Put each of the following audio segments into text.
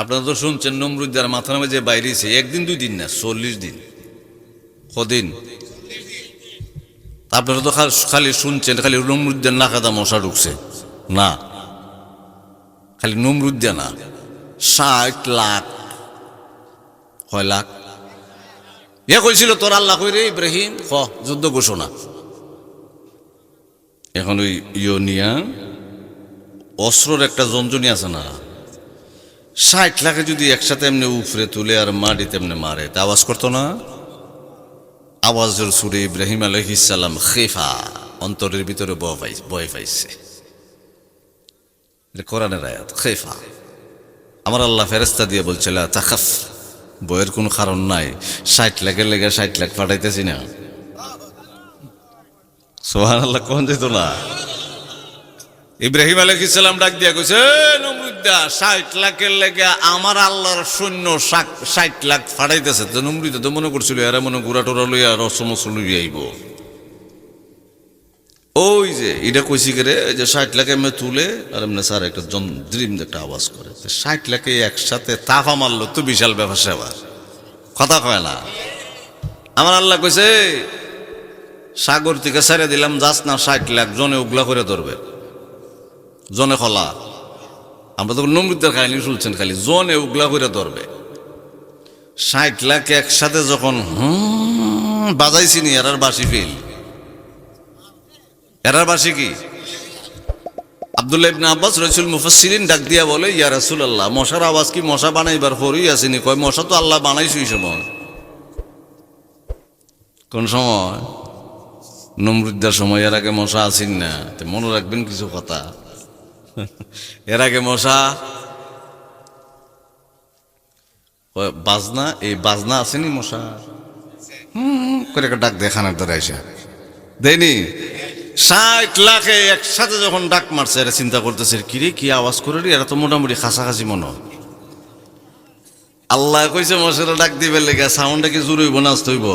আপনারা তো শুনছেন, নমরুদ্দার মাথা নামে যে বাইরেছে, একদিন দুই দিন না, চল্লিশ দিন। কদিন? আপনারা তো খালি শুনছেন, খালি নমরুদ্দার না খাদা মশা ঢুকছে। না। খালি নমরুদ্দা না, ষাট লাখ। কয় লাখ? এ কইছিল তোর আল্লাহ কই রে ইব্রাহিম? খ যুদ্ধ ঘোষণা। এখন ওই ইয় নিয়া অস্ত্রর একটা জঞ্জনী আছে না? ষাট লাখে যদি একসাথে এমনি উফরে তুলে আর মাটিতে তেমনি মারে, তা আওয়াজ করতো না? আওয়াজের সুরে ইব্রাহিম আলহিসাল্লাম খেফা অন্তরের ভিতরে বয় পাই বয় পাইছে। কোরআনের আয়াত, খেফা। আমার আল্লাহ ফেরেস্তা দিয়ে বলছিল তাকাফ বইয়ের কোনো কারণ নাই। ষাট লাখের লেগে ষাট লাখ পাঠাইতেছি না। সোহান আল্লাহ কোন যেত না? ইব্রাহিম আলাইহিস সালাম ডাক দিয়া কইছে "এ নমরুদ্দা ষাট লাখের লেগে আমার আল্লাহর সৈন্য ষাট- লাখ তো তো মনে করছিল, এরা মনে লইয়া ওই যে, এটা ষাট লাখ তুলে, আর একটা দ্রিম একটা আওয়াজ করে। ষাট লাখে একসাথে তাফা মারলো, তো বিশাল ব্যাপার সেবার। কথা কয় না। আমার আল্লাহ কইছে সাগর থেকে ছেড়ে দিলাম, যাস না, ষাট লাখ জনে উগলা করে ধরবে। জনে খলা। আমরা তো নমৃতের কাহিনী শুনছেন খালি, জনে উগলা করে ধরবে। ষাট লাখ একসাথে যখন বাজাইছি নি, এরার বাসি ফিল। এরার বাসি কি? আব্দুল্লাহ ইবনে আব্বাস রসুল মুফাসসিরিন ডাক দিয়া বলে, ইয়া রাসূলুল্লাহ, মশার আওয়াজ কি মশা বানাইবার পরই আসেনি কয়, মশা তো আল্লাহ বানাইছে ওই সময়। কোন সময়? নমরুদ্দার সময়, এর আগে মশা আসেন না। তো মনে রাখবেন কিছু কথা। এর আগে মশা বাজনা, এই বাজনা আসেনি মশা? করে একটা ডাক দেখানোর দ্বারা এসে। দেয়নি? ষাট লাখে একসাথে যখন ডাক মারছে, এরা চিন্তা করতেছে কিরে কি আওয়াজ করে এরা তো মোটামুটি খাসাখাসি মনে আল্লাহ কইছে, মশারা ডাক দিবে লেগে, সাউন্ডটা কি জোর হইব না, আস্তে হইব?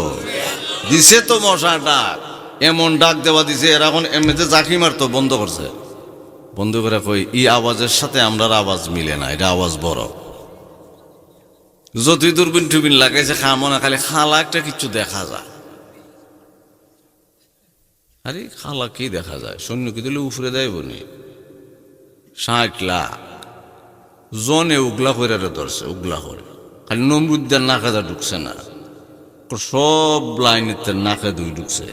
দিছে তো মশা ডাক। এমন ডাক দেওয়া দিছে, এরা এখন এমনিতে জাকি মারতো, বন্ধ করছে। বন্ধ করে কই এই আওয়াজের সাথে আমরার আওয়াজ মিলে না, এটা আওয়াজ বড়। যতই দূরবীন টুবিন লাগাইছে খামো না খালি খালা একটা কিছু দেখা যায়। আরে খালা কি দেখা যায়? সৈন্য কি দিলে উফরে দেয় বনি? ষাট লাখ। জনে উগলা করে ধরছে, উগলা করে। খালি নমরুদ্দার নাকাদা ঢুকছে না সব লাইনের নাকা দুই ঢুকছে।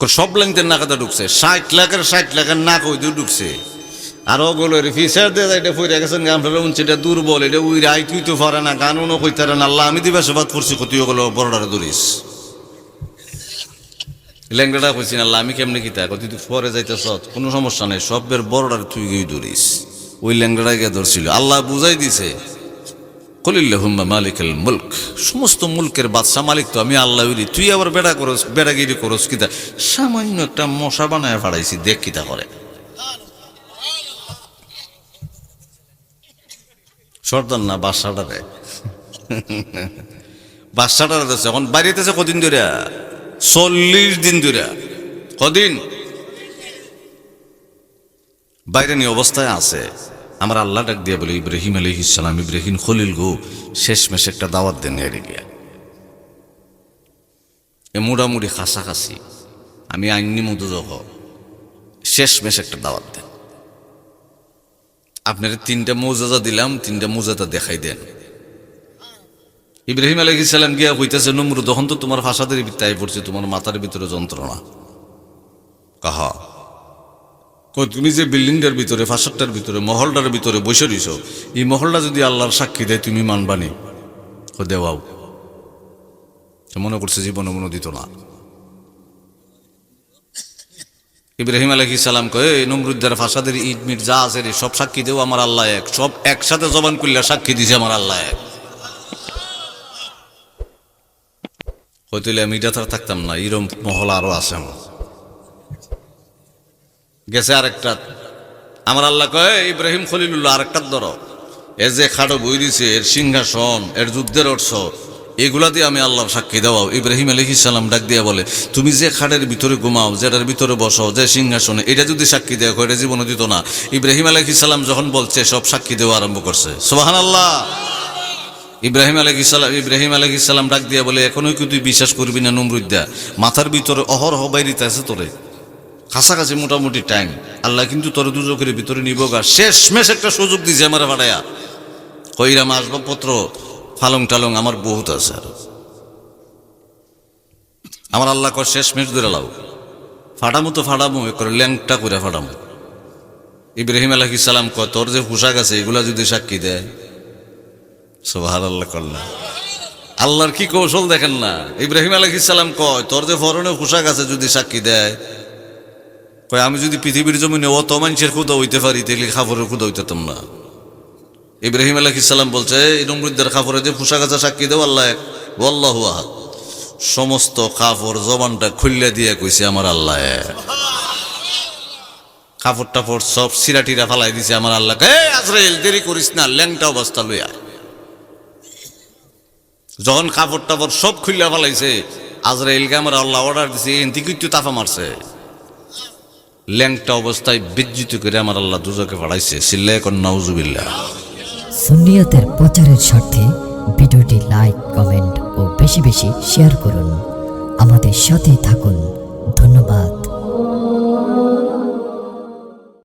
সব লাইনের নাকাদা ঢুকছে। ষাট লাখের ষাট লাখের নাক ওই ঢুকছে। আর ওগুলো ফিসার দিয়ে এটা ফইরা গেছেন আমরা উনছে এটা দুর্বল, এটা উই রাই তুই তো পারে না গানুনও কইতে না, আল্লাহ, আমি দিবা সবাদ করছি, কতি ওগুলো বড়ডারে ধরিস। ল্যাংড়াটা কইছি না আমি কেমনে কিতা? কতি তুই পরে যাইতেছ, কোনো সমস্যা নেই, সবের বড়ডারে তুই গিয়ে ধরিস। ওই ল্যাংড়াটা গিয়ে ধরছিল। আল্লাহ বুঝাই দিছে সমস্ত মুলকের বাদশা মালিক তো আমি আল্লাহ তুই আবার বেড়া করস, বেড়াগিরি করস কিতা? সামান্য একটা মশা বানায় ফাড়াইছি, দেখ কিতা করে। সর্দার না বাদশাটারে বাদশাটারে দিচ্ছে এখন বাড়িতেছে কদিন ধরে চল্লিশ দিন ধরে কদিন? বাইরে নিয়ে অবস্থায় আছে। আমার আল্লাহ ডাক দিয়ে বলে, ইব্রাহিম আলী ইসলাম ইব্রাহিম খলিল গো শেষ মেশ একটা দাওয়াত দেন এড়ে গিয়া। এ মোটামুটি খাসাখাসি। আমি আইনি মতো যখ শেষ মেশ একটা দাওয়াত দেন। আপনার তিনটা মৌজাদা দিলাম, তিনটা মৌজাদা দেখাই দেন। ইব্রাহিম আলহ ইসলাম গিয়া হইতেছে নমরু তখন তো তোমার ফাঁসাদের বিত্তায় পড়ছে, তোমার মাথার ভিতরে যন্ত্রণা। কাহা তুমি যে বিল্ডিংটার ভিতরে, ফাঁসারটার ভিতরে, মহলটার ভিতরে বসে রইছ, এই মহলটা যদি আল্লাহর সাক্ষী দেয়, তুমি মানবানি? ও দেওয়াও মনে করছে জীবনে মনে দিত না। ইব্রাহিম আলহ ইসালাম কয়ে নমরুদ্দার ফাসাদের ইট মিট যা আছে রে, সব সাক্ষী দেও, আমার আল্লাহ এক। সব একসাথে জবান করলে সাক্ষী দিছে আমার আল্লাহ এক। হয়তো আমি এটা থাকতাম না, এরম মহল আরও আছে আমার। গেছে আরেকটা। আমার আল্লাহ কয়ে ইব্রাহিম খলিলুল্লাহ আরেকটার ধরো। এ যে খাটো বই দিছে, এর সিংহাসন, এর যুদ্ধের অর্থ, এগুলা দিয়ে আমি আল্লাহর সাক্ষী দেওয়াও। ইব্রাহিম আলহ ইসাল্লাম ডাক দিয়া বলে, তুমি যে খাটের ভিতরে ঘুমাও, যেটার ভিতরে বসো, যে সিংহাসনে, এটা যদি সাক্ষী দেওয়া এটা জীবনে দিত না? ইব্রাহিম আলহ ইসাল্লাম যখন বলছে, সব সাক্ষী দেওয়া আরম্ভ করছে। সোহান আল্লাহ ইব্রাহিম আলহ ইসাল্লাম ইব্রাহিম আলহ ইসাল্লাম ডাক দিয়া বলে, এখনও কি তুই বিশ্বাস করবি না নমরুদ্দা মাথার ভিতরে অহরহ বাইরিতে আছে তোরে। কাছাকাছি মোটামুটি টাইম আল্লাহ কিন্তু তোর দুজকের ভিতরে নিব গা। শেষ মেশ একটা সুযোগ দিছে আমার ভাড়ায়া কইরাম আসবাবপত্র ফালং টালং আমার বহুত আছে আর। আমার আল্লাহ কর শেষ মেশ ধরে লাও। ফাটামো তো ফাটামো, এ করে ল্যাংটা করে ফাটামো। ইব্রাহিম আলাহ ইসালাম ক তোর যে পোশাক আছে, এগুলা যদি সাক্ষী দেয়? সোভার আল্লাহ করলা আল্লাহর কি কৌশল দেখেন না? ইব্রাহিম আলাহ ইসালাম কয়, তোর যে ফরনে পোশাক আছে, যদি সাক্ষী দেয় কয়, আমি যদি পৃথিবীর জমিনে অত মানুষের খুদা হইতে পারি তাহলে খাবারের খুদা হইতাম না। ইব্রাহিম আলাহ ইসালাম বলছে নমরুদ্দের খাফরে যে পোশাক আছে সাক্ষী দেও, আল্লাহ আল্লাহ আহাদ। সমস্ত কাপড় জবানটা খুললে দিয়ে কইছে, আমার আল্লাহ কাপড় টাপড় সব সিরাটিরা ফালাই দিছে, আমার আল্লাহ এ আজরাইল, দেরি করিস না, ল্যাংটা অবস্থা লইয়া যখন কাপড় টাপড় সব খুললে ফালাইছে, আজরাইলকে আমার আল্লাহ অর্ডার দিছে এনতি তাফা মারছে। ল্যাংটা অবস্থায় বিদ্যুৎ করে আমার আল্লাহ দুজকে বাড়াইছে। সিল্লাই এখন নাউজুবিল্লাহ। সুন্নিয়তের প্রচারের স্বার্থে ভিডিওটি লাইক, কমেন্ট ও বেশি বেশি শেয়ার করুন। আমাদের সাথেই থাকুন। ধন্যবাদ।